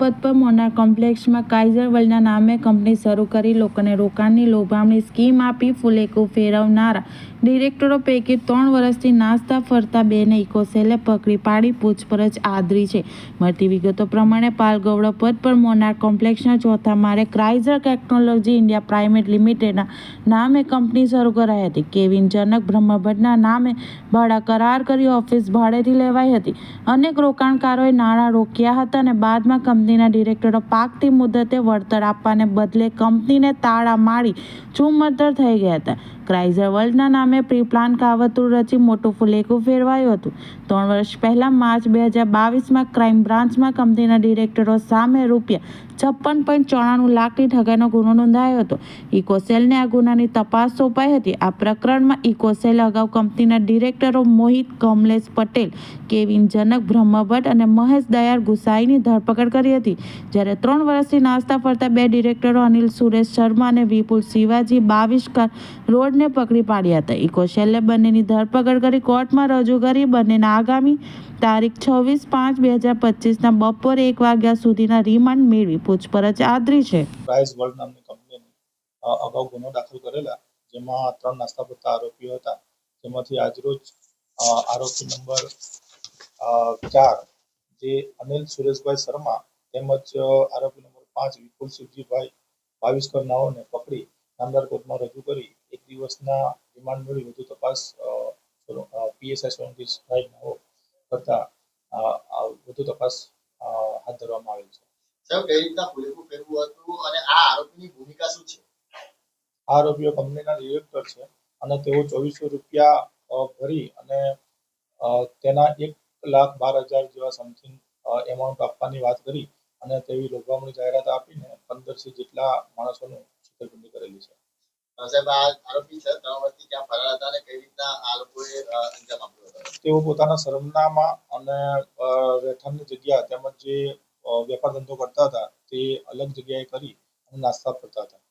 પદ પર મોનાર કોમ્પ્લેક્સમાં કાઇઝર વર્લ્ડના નામે કંપની શરૂ કરી. લોકોને રોકાણની લોભામણી સ્કીમ આપી ફુલેકો ફેરવનારા. ડિરેક્ટરો પૈકી ત્રણ વર્ષથી નાસ્તા ફરતા બેને ઇકોસેલે પકડી પાડી પૂછપરછ આદરી છે. મળતી વિગતો પ્રમાણે પાલગવડો પદ પર મોનાર કોમ્પ્લેક્ષના ચોથા માળે ક્રાઇઝર ટેકનોલોજી ઇન્ડિયા પ્રાઇવેટ લિમિટેડના નામે કંપની શરૂ કરાઈ હતી. કેવિન જનક બ્રહ્મભટ્ટના નામે ભાડા કરાર કરી ઓફિસ ભાડેથી લેવાઈ હતી. અનેક રોકાણકારોએ નાણાં રોક્યા હતા અને બાદમાં કંપનીના ડિરેક્ટરો પાકતી મુદતે વળતર આપવાને બદલે કંપનીને તાળા મારી ચૂમતર થઈ ગયા હતા. ક્રાઇઝર વર્લ્ડના નામે પ્રી પ્લાન કાવતરું રચી મોટું ફુલેકું ફેરવાયું હતું. ત્રણ વર્ષ પહેલાં માર્ચ બે હજાર બાવીસમાં ક્રાઇમ બ્રાન્ચમાં કંપનીના ડિરેક્ટરો સામે રૂપિયા છપ્પન પોઈન્ટ ચોરાણું લાખની ઠગાઈનો ગુનો નોંધાયો હતો. ઇકોસેલને આ ગુનાની તપાસ સોંપાઈ હતી. આ પ્રકરણમાં ઇકોસેલ અગાઉ કંપનીના ડિરેક્ટરો મોહિત કમલેશ પટેલ, કેવિન જનક, બ્રહ્મભટ્ટ અને મહેશ દયાળ ગુસાઈની ધરપકડ કરી હતી. જ્યારે ત્રણ વર્ષથી નાસ્તા ફરતા બે ડિરેક્ટરો અનિલ સુરેશ શર્મા અને વિપુલ શિવાજી બાવીસકર રોડને પકડી પાડ્યા હતા. ઇકોસેલે બંનેની ધરપકડ કરી કોર્ટમાં રજૂ કરી બંનેના આગામી તારીખ છવ્વીસ પાંચ બે હજાર પચીસના બપોરે એક વાગ્યા સુધીના રિમાન્ડ મેળવી પૂછપરછ આદરી છે. પ્રાઇસ વર્લ્ડ નામની કંપનીની અગાઉ ગુનો દાખલ કરેલા, જેમાં ત્રણ નાસ્તા પડતા આરોપીઓ હતા. જેમાંથી આજરોજ આરોપી નંબર ચાર, જે અનિલ સુરેશભાઈ શર્મા તેમજ આરોપી નંબર પાંચ વિપુલ શિવજીભાઈ બાવીસકર નાઓને પકડી નામદાર કોર્ટમાં રજૂ કરી દિવસના રિમાન્ડ મળી વધુ તપાસ પીએસઆઈ સોલંકી સાહેબ નાઓ કરતા વધુ તપાસ હાથ ધરવામાં આવેલ છે. સાહેબ કઈ રીતના ફેરવું હતું અને આ આરોપીની ભૂમિકા શું છે? આ આરોપીઓ કંપનીના ડિરેક્ટર છે અને તેઓ ચોવીસો રૂપિયા ભરી અને તેના એક લાખ બાર હજાર જેવા સમથિંગ એમાઉન્ટ આપવાની વાત કરી અને તેવી લોભામણી જાહેરાત આપીને પંદરથી જેટલા માણસોનું છેતરપિંડી કરેલી છે. સાહેબ, આ હતા અને કઈ રીતના આ લોકોએ તેઓ પોતાના સરનામા અને રહેઠાણની જગ્યા તેમજ જે વેપાર ધંધો કરતા હતા તે અલગ જગ્યાએ કરી અને નાસ્તા ફરતા હતા.